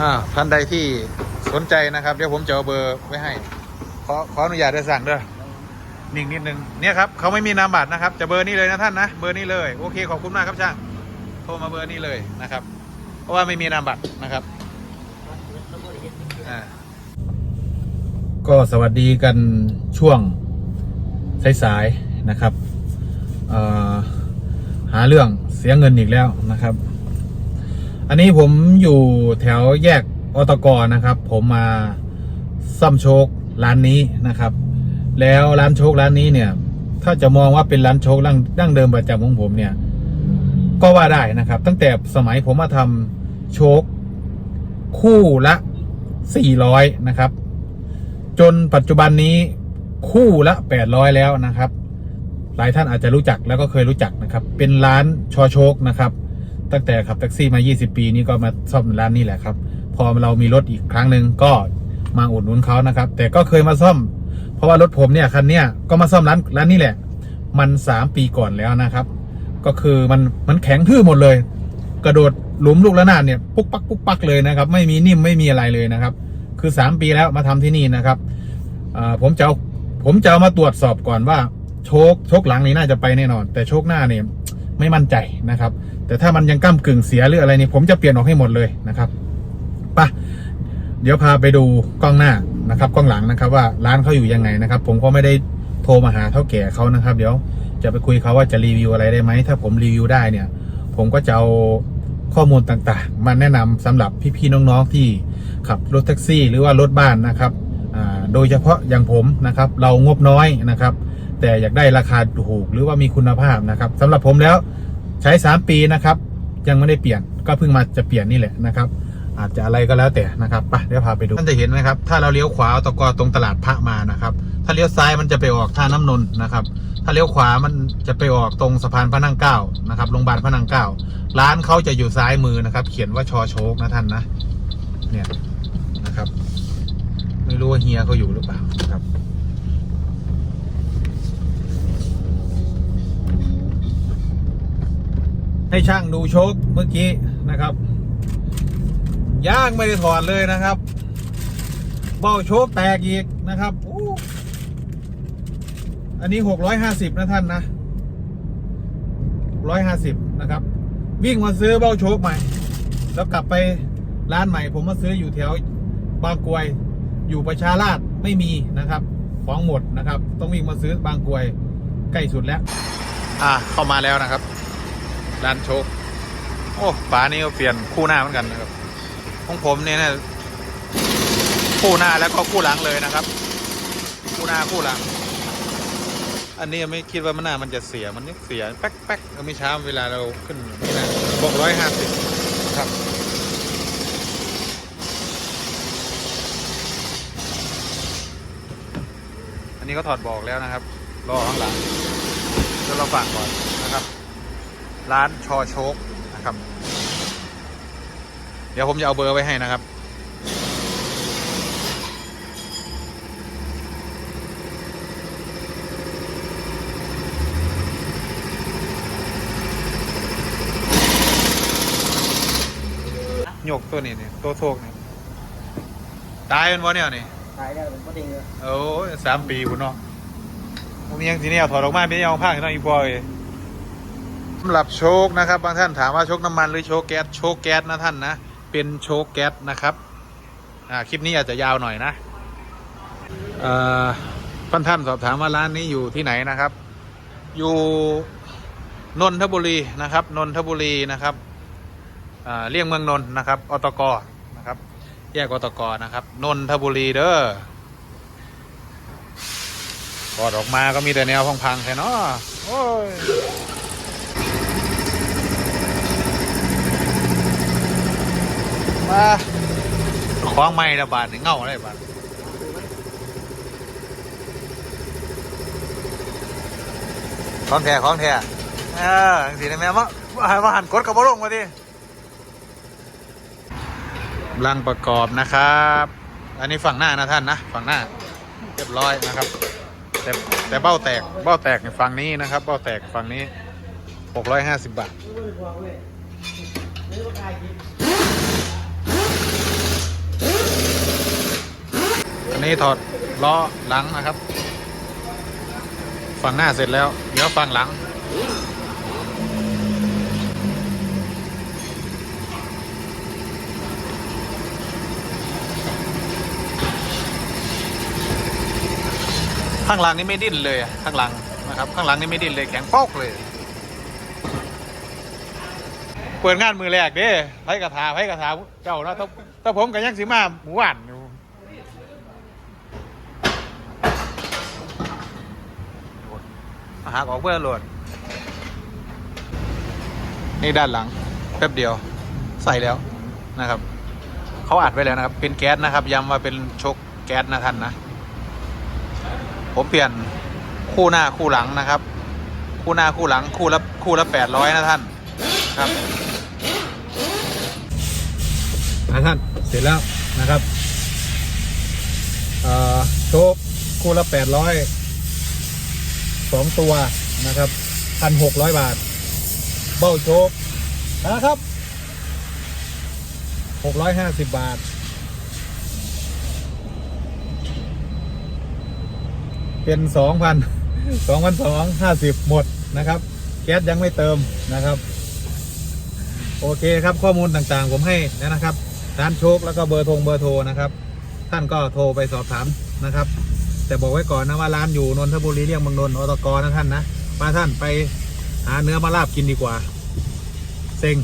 อ่าท่านใดที่สนใจนะครับ เดี๋ยวผมจะเอาเบอร์ไว้ให้ ขอขออนุญาตได้สั่งเด้อนิ่งนิดนึงเนี่ยครับเขาไม่มีนามบัตรนะครับ จะเบอร์นี้เลยนะท่านนะเบอร์นี้เลยโอเคขอบคุณมากครับช่างโทรมาเบอร์นี้เลยนะครับ เพราะว่าไม่มีนามบัตรนะครับอ่าก็สวัสดีกันช่วงสายๆนะครับหาเรื่องเสียเงินอีกแล้วนะครับ อันนี้ผมอยู่แถวแยกอตกนะครับ ผมมาซ่อมโชคร้านนี้นะครับ แล้วร้านโชคร้านนี้เนี่ย ถ้าจะมองว่าเป็นร้านโชคดั้งดั้งเดิมประจำของผมเนี่ย ก็ว่าได้นะครับ ตั้งแต่สมัยผมมาทำโชคคู่ละ 400 นะครับ จนปัจจุบันนี้คู่ละ 800 แล้วนะครับ หลายท่านอาจจะรู้จักแล้วก็เคยรู้จักนะครับ เป็นร้านชอโชคนะครับ ตั้งแต่ขับแท็กซี่มา 20 ปีนี้ก็มาซ่อมร้านนี้แหละครับ พอเรามีรถอีกครั้งหนึ่งก็มาอุดหนุนเขานะครับ แต่ก็เคยมาซ่อม เพราะว่ารถผมเนี่ยคันเนี้ยก็มาซ่อมร้านร้านนี้แหละ มัน 3 ปีก่อนแล้วนะครับ ก็คือมันมันแข็งทื่อหมดเลย กระโดดหลุมลูกระนาดเนี่ยปุ๊กปักปุ๊กปักเลยนะครับ ไม่มีนิ่มไม่มีอะไรเลยนะครับ คือ 3 ปีแล้วมาทำที่นี่นะครับผมจะเอาผมจะเอามาตรวจสอบก่อนว่าโชคโชคหลังนี้น่าจะไปแน่นอน แต่โชคหน้าเนี่ย ไม่มั่นใจนะครับ แต่ถ้ามันยังก้ากึ่งเสียหรืออะไรนี่ผมจะเปลี่ยนออกให้หมดเลยนะครับไปะเดี๋ยวพาไปดูกล้องหน้านะครับ กล้องหลังนะครับ ว่าร้านเขาอยู่ยังไงนะครับ ผมก็ไม่ได้โทรมาหาเท่าแก่เขานะครับ เดี๋ยวจะไปคุยเขาว่าจะรีวิวอะไรได้ไหมถ้าผมรีวิวได้เนี่ย ผมก็จะเอาข้อมูลต่างๆ มาแนะนำสำหรับพี่ๆน้องๆที่ขับรถแท็กซี่ หรือว่ารถบ้านนะครับอ่าโดยเฉพาะอย่างผมนะครับ เรางบน้อยนะครับ แต่อยากได้ราคาถูกหรือว่ามีคุณภาพนะครับสำหรับผมแล้วใช้ 3 ปีนะครับ ยังไม่ได้เปลี่ยนก็เพิ่งมาจะเปลี่ยนนี่แหละนะครับ อาจจะอะไรก็แล้วแต่นะครับไปเดี๋ยวพาไปดูท่านจะเห็นนะครับ ถ้าเราเลี้ยวขวาตะกอตรงตลาดพระมานะครับ ถ้าเลี้ยวซ้ายมันจะไปออกท่าน้ำนนท์นะครับ ถ้าเลี้ยวขวามันจะไปออกตรงสะพานพระนั่งเก้านะครับโรงพยาบาลพระนั่งเก้าร้านเขาจะอยู่ซ้ายมือนะครับ เขียนว่าชอโชคนะท่านนะ เนี่ยนะครับ ไม่รู้ว่าเฮียเขาอยู่หรือเปล่านะครับ ให้ช่างดูโชคเมื่อกี้นะครับย่างไม่ได้ถอดเลยนะครับ เบ้าโชคแตกอีกนะครับอู้อันนี้หกร้อยห้าสิบนะท่านนะร้อยห้าสิบนะครับ วิ่งมาซื้อเบ้าโชคใหม่ แล้วกลับไปร้านใหม่ ผมมาซื้ออยู่แถวบางกวย อยู่ประชาราชไม่มีนะครับ ของหมดนะครับ ต้องวิ่งมาซื้อบางกวยใกล้สุดแล้ว อ่าเข้ามาแล้วนะครับ ร้านโชคโอ้ฝานี่ก็เปลี่ยนคู่หน้าเหมือนกันนะครับของผมเนี่ยนะคู่หน้าแล้วก็คู่หลังเลยนะครับ คู่หน้าคู่หลัง อันนี้ไม่คิดว่ามันหน้ามันจะเสียมันนี่เสียแป๊กแป๊กเมื่อเช้าเวลาเราขึ้นนี่นะบอกร้อยห้าสิบครับอันนี้ก็ถอดบอกแล้วนะครับรอข้างหลังแล้วเราฝากก่อนนะครับ ร้านชอโชคนะครับ เดี๋ยวผมจะเอาเบอร์ไว้ให้นะครับ หยกตัวนี้นี่ตัวโชคนี่ตายเป็นวะเนี่ยนี่ขายได้เป็นก็ดีเลยโอ้ยสามปีคุณเนาะพวกนี้ยังทีนี้เอาถอดออกมาไม่ได้เอาผ้าให้น้องอีพอย สำหรับโชคนะครับ บางท่านถามว่าโชคน้ำมันหรือโชคแก๊สโชคแก๊สนะท่านนะ เป็นโชคแก๊สนะครับอ่าคลิปนี้อาจจะยาวหน่อยนะเอ่อท่านท่านสอบถามว่าร้านนี้อยู่ที่ไหนนะครับ อยู่นนทบุรีนะครับนนทบุรีนะครับอ่าเลี่ยงเมืองนนนะครับอตกนะครับ แยกอตกนะครับนนทบุรีเด้อกอดออกมาก็มีแต่แนวพังๆแค่นาะโอ้ย มา คล้องไม้ระบาดเงาอะไรบาดของแท้ของแท้เออสีนะแม่มามาหันกดกับบอลงมาดิลังประกอบนะครับ อันนี้ฝั่งหน้านะท่านนะ ฝั่งหน้าเรียบร้อยนะครับ แต่แต่เบ้าแตก เบ้าแตกในฝั่งนี้นะครับ เบ้าแตกฝั่งนี้หกร้อยห้าสิบบาท นี้ถอดล้อหลังนะครับ ฝั่งหน้าเสร็จแล้ว เดี๋ยวฝั่งหลัง ข้างหลังนี่ไม่ดิ้นเลยข้างหลังนะครับข้างหลังนี่ไม่ดิ้นเลยแข็งปอกเลย เปิดงานมือแรกเด้ไผกระถาไผกระถาเจ้าเนาะถ้าถ้าผมกับยังสิมาหมูหวานอยู่อา หารออกเพื่อโหลด นี่ด้านหลังแป๊บเดียวใส่แล้วนะครับ เขาอัดไว้แล้วนะครับ เป็นแก๊สนะครับ ย้ำว่าเป็นชกแก๊สนะท่านนะ ผมเปลี่ยนคู่หน้าคู่หลังนะครับ คู่หน้าคู่หลังคู่ละคู่ละแปดร้อยนะท่านครับนะท่านเสร็จแล้วนะครับโชคคู่ละแปดร้อย สองตัวนะครับพันหกร้อยบาท เบ้าโชคนะครับหกร้อยห้าสิบบาท เป็นสองพันสองพันสองห้าสิบหมดนะครับ แก๊สยังไม่เติมนะครับ โอเคครับข้อมูลต่างๆ ผมให้แล้วนะครับร้านโชคแล้วก็เบอร์โทงเบอร์โทรนะครับ ท่านก็โทรไปสอบถามนะครับ แต่บอกไว้ก่อนนะว่าร้านอยู่นนทบุรีเรียงบางนนอตกนะท่านนะมาท่านไปหาเนื้อมาลาบกินดีกว่า เซ็ง